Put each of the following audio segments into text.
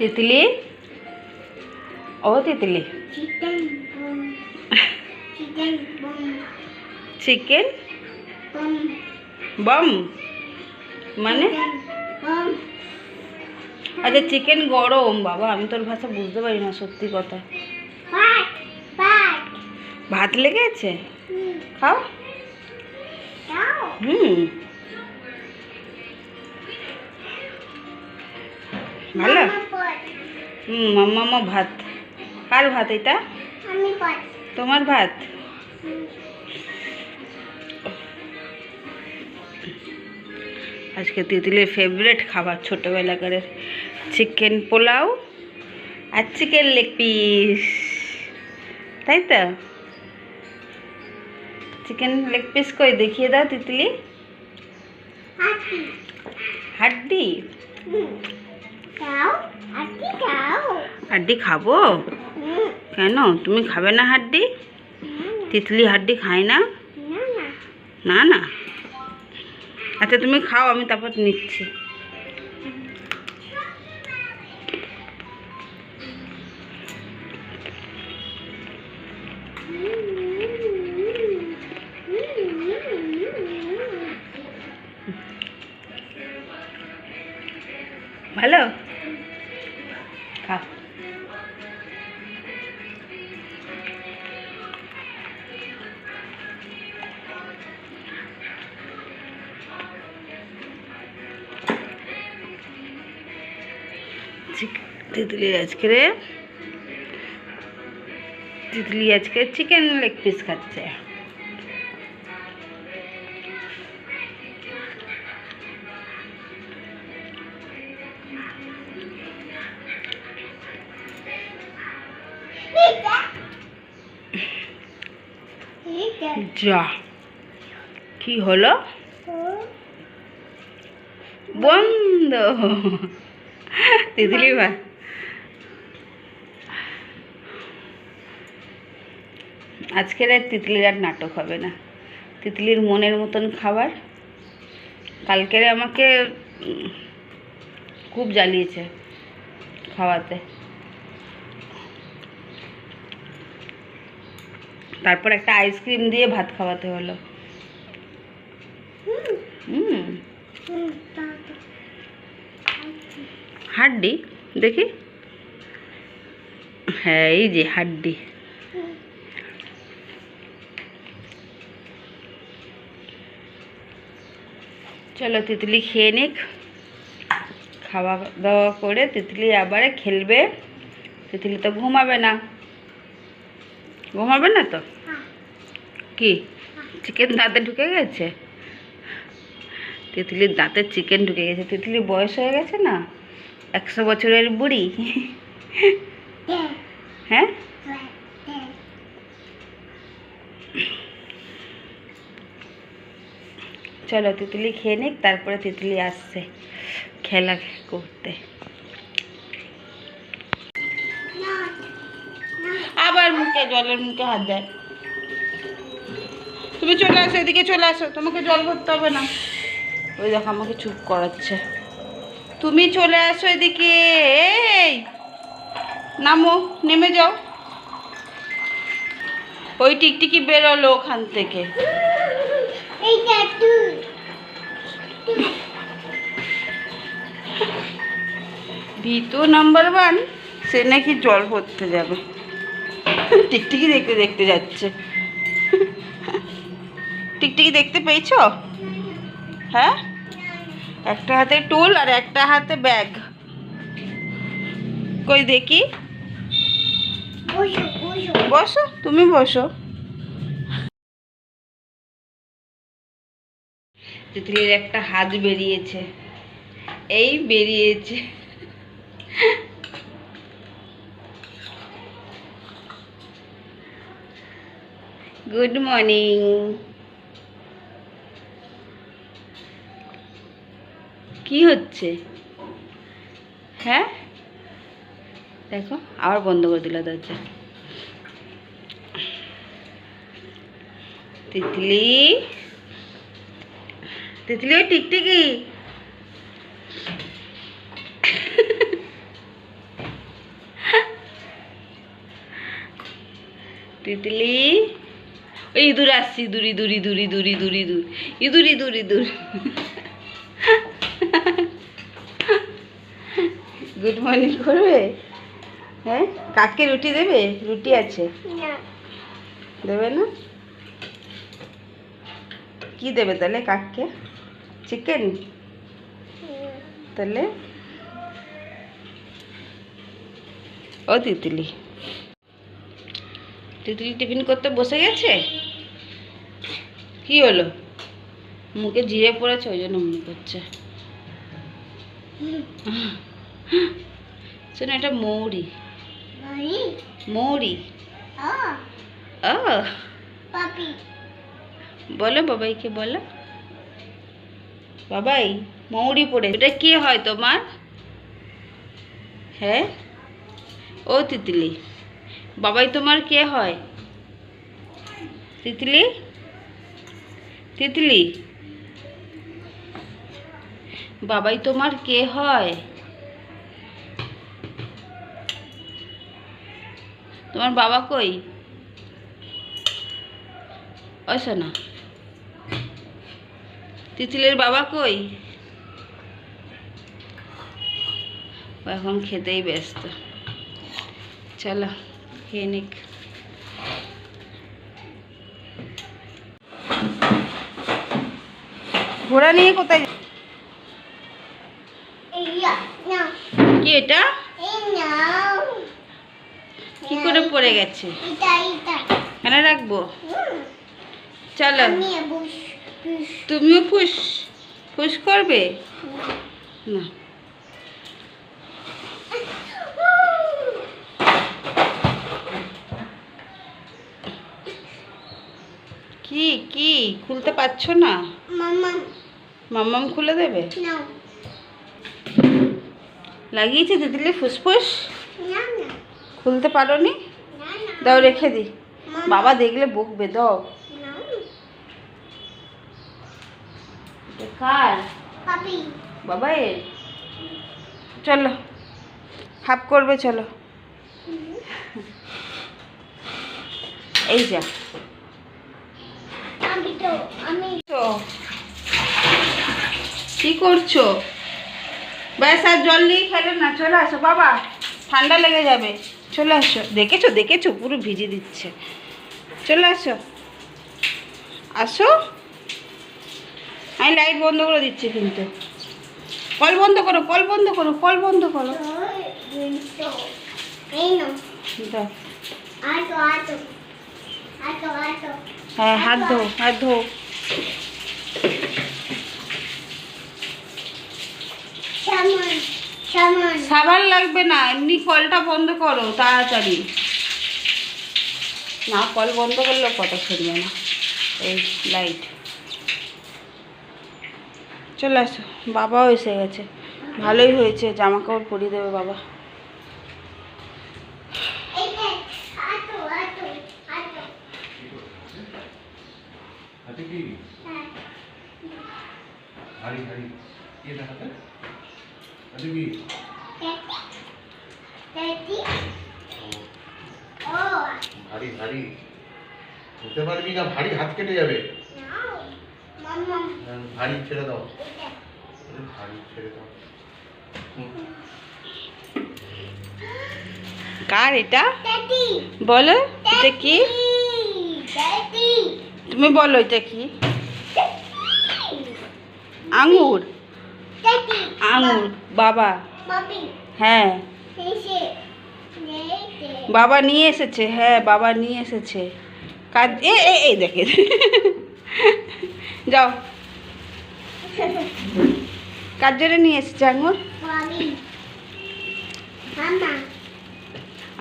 তিতলি ও Titli chicken bomb মানে? আচ্ছা চিকেন গরম বাবা আমি তোর ভাষা বুঝতে পারি না সত্যি কথা। ভাত লেগেছে? খাও। হুম। ভালো? মাম্মা ভাত। কার ভাত এটা? তোমার ভাত? আজকে তিতলির ফেভারেট খাবার ছোটোবেলাকার চিকেন পোলাও আর চিকেন লেগ পিস তাই তো? চিকেন লেগ পিস কই? দেখিয়ে দাও তিতলি। হাড্ডি। দাও। হাড্ডি খাব? কেন? তুমি খাবে না হাড্ডি? তিতলি হাড্ডি খায় না? না না। না না। আচ্ছা তুমি খাও আমি তারপর নিচ্ছি। তিতলির আজকে তিতলি আজকে চিকেন লেগ পিস খাচ্ছে। যা কি হলো? বন্ধ। তিতলি ভাই আজকের আর তিতলির আর নাটক হবে না। তিতলির মনের মতন খাবার। কালকের আমাকে খুব জ্বালিয়েছে খাওয়াতে। তারপর একটা আইসক্রিম দিয়ে ভাত খাওয়াতে হলো। হুম। হাড্ডি, দেখি। হ্যাঁ এই যে হাড্ডি। চলো, তিতলি খেয়ে নিক। খাওয়া দাওয়া করে তিতলি আবার খেলবে। তিতলি তো ঘুমাবে না। ঘুমাবে না তো? কি? চিকেন দাঁতে ঢুকে গেছে? তিতলির দাঁতে চিকেন ঢুকে গেছে। তিতলির বয়স হয়ে গেছে না? একশো বছরের বুড়ি? হ্যাঁ? চলো, তিতলি খেয়ে নিক, তারপরে তিতলি আসছে খেলা করতে। আবার মুখে জলের মুখে হাত দেয়। তুমি চলে আসো, এদিকে চলে আসো, তোমাকে জল ভরতে হবে না। ওই দেখো, আমাকে চুপ করাচ্ছে। তুমি চলে আসো এদিকে। এই নামো নেমে যাও। ওই টিকটিকি বেরোলো ওখান থেকে। ভিতু নাম্বার ওয়ান সে নাকি জল ভরতে যাবে। টিকটিকি দেখতে দেখতে যাচ্ছে। টিকটিকি দেখতে পেয়েছ? হ্যাঁ? একটা হাতে টুল আর একটা হাতে ব্যাগ। কই দেখি? বসো তুমি বসো। তিতলির একটা হাত বেরিয়েছে। এই বেরিয়েছে। Good morning. কি হচ্ছে? হ্যাঁ? দেখো, আবার বন্ধ করে দিল দরজা। তিতলি। তিতলি, ওই টিকটিকি। তিতলি। ওই ইঁদুর আসছে, ইঁদুর ইঁদুর ইঁদুর ইঁদুর ইঁদুর ইঁদুর ইঁদুর ইঁদুর। গুড মর্নিং করবে? হ্যাঁ? কাকে রুটি দেবে? রুটি আছে। দেবে না? কি দেবে তাহলে কাককে? চিকেন তাহলে ও তিতলি। তিতলি টিফিন করতে বসে গেছে? কি হলো? মুখে জিরে পড়েছে ওই জন্য মনে করছে শোনো এটা মৌরি। মৌরি? ও। বলো বাবাইকে বলো। বাবাই মৌরি পড়ে। এটা কে হয় তোমার? হ্যাঁ? ও তিতলি। বাবাই তোমার কে হয়? তিতলি? তিতলি? বাবাই তোমার কে হয়? তোমার বাবা কই? ও শোনা তিতলির বাবা কই? এখন খেতেই ব্যস্ত। চলো খেয়ে নিক। ঘোড়া নিয়ে কোথায় কি এটা এই নাও কি পড়ে গেছে। কেন রাখব। চলো। তুমিও ফুস ফুস করবে? না। কি কি? খুলতে পারছ না? মামা মাম্মাম খুলে দেবে? লাগিয়েছে দিদিলি ফুসফুস? খুলতে পারো না দাও রেখে দি। বাবা দেখলে বকবে দাও কার বাবা এর চলো হাফ করবে চলো। এই যা। কি করছ? ব্যাস আর জল নিয়ে খেলো না। চলে আসো বাবা। ঠান্ডা লেগে যাবে। চলে আসো। দেখেছ? দেখেছ? পুরো ভিজে দিচ্ছে। চলে আসো। আসো। আমি লাইট বন্ধ করে দিচ্ছি কিন্তু। কল বন্ধ করো, কল বন্ধ করো, কল বন্ধ করো। হ্যাঁ হাত ধো হাত ধো। সামান সাবান। লাগবে না এমনি কলটা বন্ধ করো তাড়াতাড়ি। না কল বন্ধ করলেও কথা শুনবে না। এই লাইট চলে আসো বাবাও এসে গেছে। ভালোই হয়েছে জামা কাপড় পরিয়ে দেবে বাবা। এই দেখ আটো আটো আটো হাতে? কি ভারী ভারী। হতে পারবি না ভারী হাত কেটে যাবে। হ্যাঁ, ভারী ছেড়ে দাও। ভারী ছেড়ে দাও। কার এটা? বলো এটা কি? তুমি বলো এটা কি? আঙুর। আঙুর বাবা। হ্যাঁ। বাবা নিয়ে এসেছে হ্যাঁ বাবা নিয়ে এসেছে। কাজ এ এ এই দেখে যাও। কার জন্য নিয়ে এসেছে আঙুর?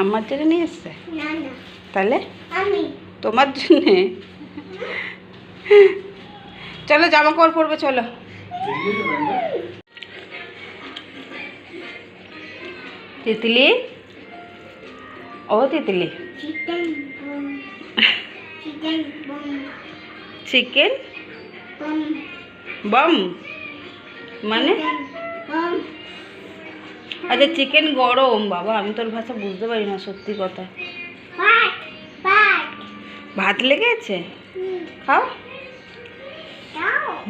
আমার জন্য নিয়ে এসছে? তাহলে? তোমার জন্যে? চলো জামা কাপড় পরবে চলো? তিতলি? ও তিতলি। চিকেন বম মানে? আচ্ছা চিকেন গরম বাবা আমি তোর ভাষা বুঝতে পারি না সত্যি কথা। ভাত লেগেছে? খাও।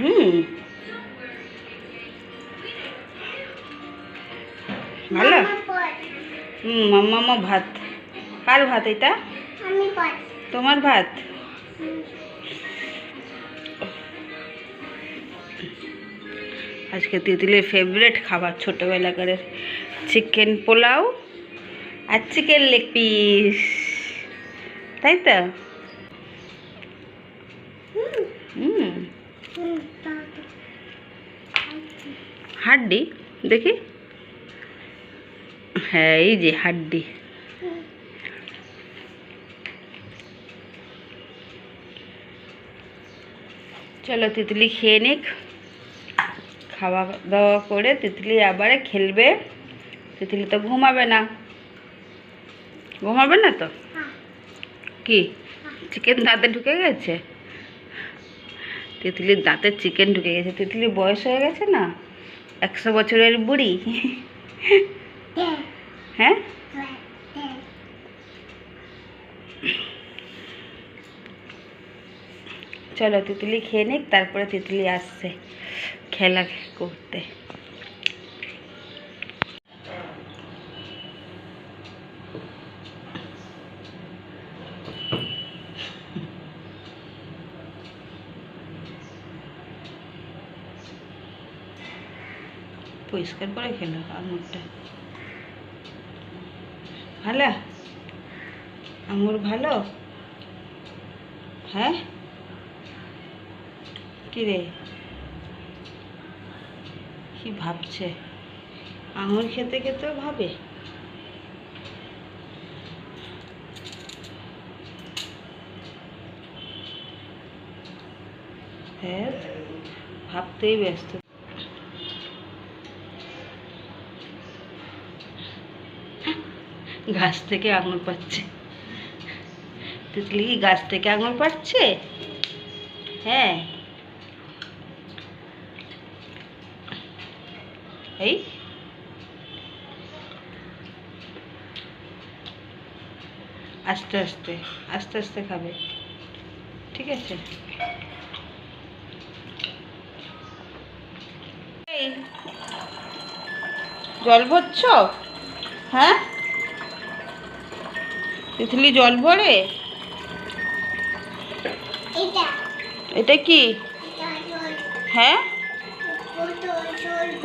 হুম। ভালো? হুম মাম্মা ভাত। কার ভাত এটা? তোমার ভাত? আজকে তিতলির ফেভারেট খাবার ছোটোবেলাকার চিকেন পোলাও আর চিকেন লেগ পিস তাই তো। হাড্ডি দেখি। হ্যাঁ এই যে হাড্ডি। চলো তিতলি খেয়ে নিক। খাওয়া দাওয়া করে তিতলি আবার খেলবে। তিতলি তো ঘুমাবে না। ঘুমাবে না তো? হ্যাঁ, কি? চিকেন দাঁতে ঢুকে গেছে? তিতলির দাঁতে চিকেন ঢুকে গেছে। তিতলির বয়স হয়ে গেছে না? একশো বছরের বুড়ি। দে, হ্যাঁ। চলো তিতলি খেয়ে নিক তারপরে তিতলি আসছে খেলা করতে পরিষ্কার করে খেলো আঙুরটা ভালো? আঙুর ভালো? হ্যাঁ? কি রে কি ভাবছে? আঙুর খেতে খেতেও ভাবে? হ্যাঁ ভাবতেই ব্যস্ত। গাছ থেকে আঙুর পাচ্ছে। তিতলি কি গাছ থেকে আঙুর পাচ্ছে। হ্যাঁ। এই। আস্তে আস্তে আস্তে আস্তে খাবে। ঠিক আছে? জল ভরছ? হ্যাঁ? তিতলি জল ভরে? এটা, কি? হ্যাঁ?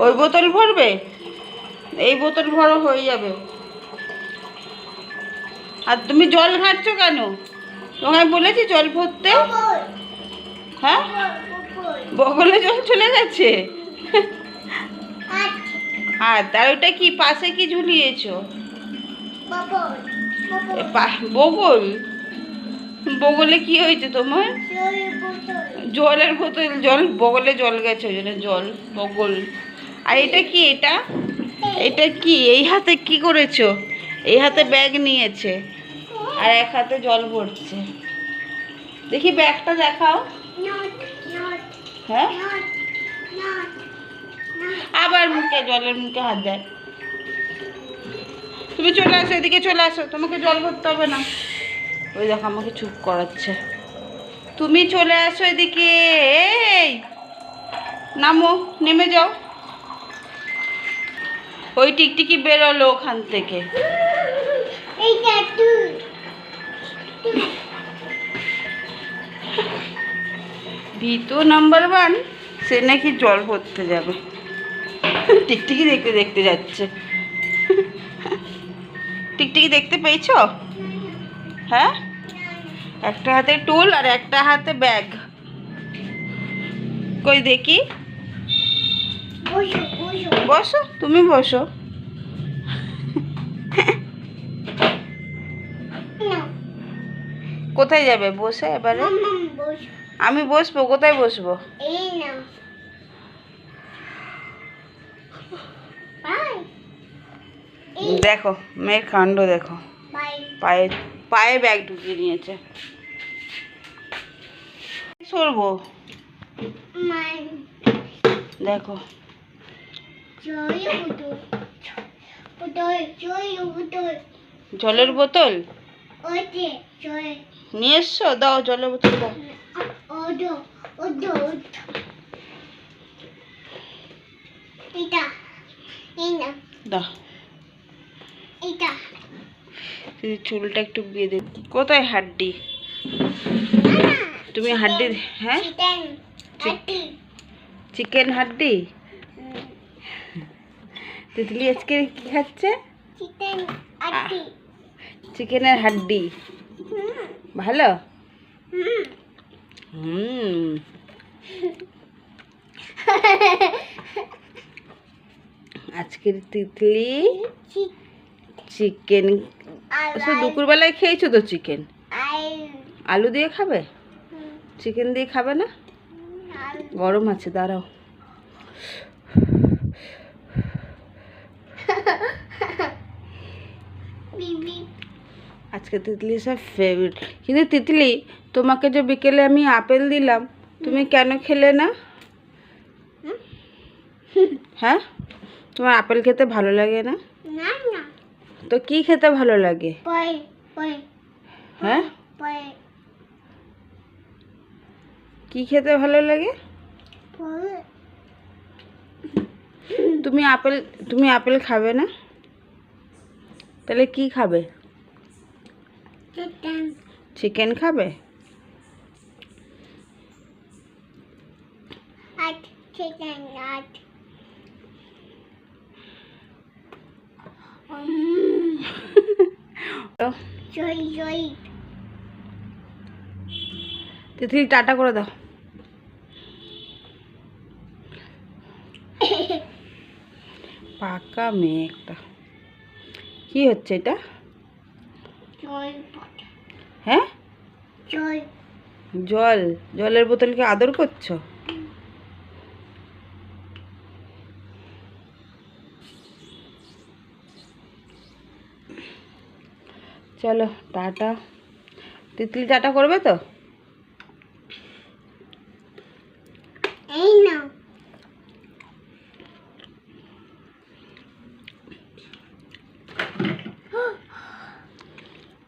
ওই বোতল ভরবে? এই বোতল ভরো হয়ে যাবে। আর তুমি জল ঘাঁটছো কেন? তোমায় বলেছি জল ভরতে। হ্যাঁ। বগলে জল চলে গেছে আর তার ওটা কি পাশে কি ঝুলিয়েছো? বগল? বগলে কি হয়েছে তোমার? জলের বোতল। জল, বগলে জল গেছে, ওই জন্য জল, বগল। আর এটা কি এটা? এটা কি? এই হাতে কি করেছ? এই হাতে ব্যাগ নিয়েছে, আর এক হাতে জল ভরছে। দেখি ব্যাগটা দেখাও। হ্যাঁ। আবার মুখে, জলের মুখে হাত দেয়। তুমি চলে আসো এদিকে চলে আসো। তোমাকে জল ভরতে হবে না। ওই দেখো আমাকে চুপ করাচ্ছে। তুমি চলে আসো এদিকে। এই নামো নেমে যাও। ওই টিকটিকি বেরোলো ওখান থেকে। ভিতু নাম্বার ওয়ান সে নাকি জল ভরতে যাবে। টিকটিকি দেখতে দেখতে যাচ্ছে। টিকটিকি দেখতে পেয়েছ? হ্যাঁ? একটা হাতে টুল আর একটা হাতে ব্যাগ। কই দেখি? বসো, তুমি বসো। কোথায় যাবে? বসে এবারে? আমি বসবো কোথায় বসবো? এই। দেখো মেয়ের কাণ্ড দেখো। পায়ে। পায়ে ব্যাগ ঢুকিয়ে নিয়েছে। সরবো। দেখো। জলের বোতল। নিয়ে এসছো? দাও জলের বোতল দাও। দাও। এটা চুলটা একটু বিয়ে দে। কোথায় হাড্ডি? তুমি হাড্ডি হ্যাঁ? চিকেন হাড্ডি। তিতলি আজকে কি খাচ্ছে? চিকেনের হাড্ডি। ভালো? হুম। আজকের তিতলি? চিকেন সে দুপুরবেলায় খেয়েছো তো চিকেন আলু দিয়ে খাবে? চিকেন দিয়ে খাবে না? গরম আছে দাঁড়াও। আজকে তিতলি সব ফেভারিট কিন্তু তিতলি তোমাকে যে বিকেলে আমি আপেল দিলাম তুমি কেন খেলে না? হ্যাঁ? তোমার আপেল খেতে ভালো লাগে না? না না। তো কি খেতে ভালো লাগে? পয় পয় হ্যাঁ? পয় কি খেতে ভালো লাগে? পয় তুমি আপেল তুমি আপেল খাবে না? তাহলে কি খাবে? চিকেন। চিকেন খাবে? আট চিকেন আট জয় টাটা করে দাও। পাকা মেয়ে একটা। কি হচ্ছে এটা? হ্যাঁ? জল। জলের বোতলকে আদর করছ? চলো টাটা। তিতলি টাটা করবে তো? এই নাও।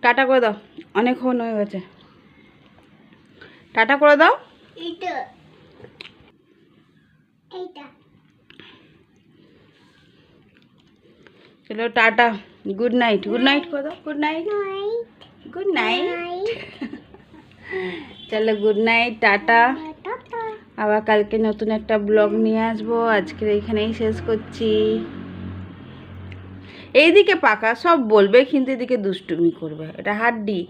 টাটা করে দাও অনেকক্ষণ হয়ে গেছে। টাটা করে দাও। এইটা। চলো টাটা। গুড নাইট গুড নাইট করে দাও গুড নাইট নাই গুড নাইট নাই চলো গুড নাইট টাটা আবার কালকে নতুন একটা ব্লগ নিয়ে আসব। আজকের এখানেই শেষ করছি। এইদিকে পাকা সব বলবে কিন্তু এদিকে দুষ্টুমি করবে। এটা হাড্ডি।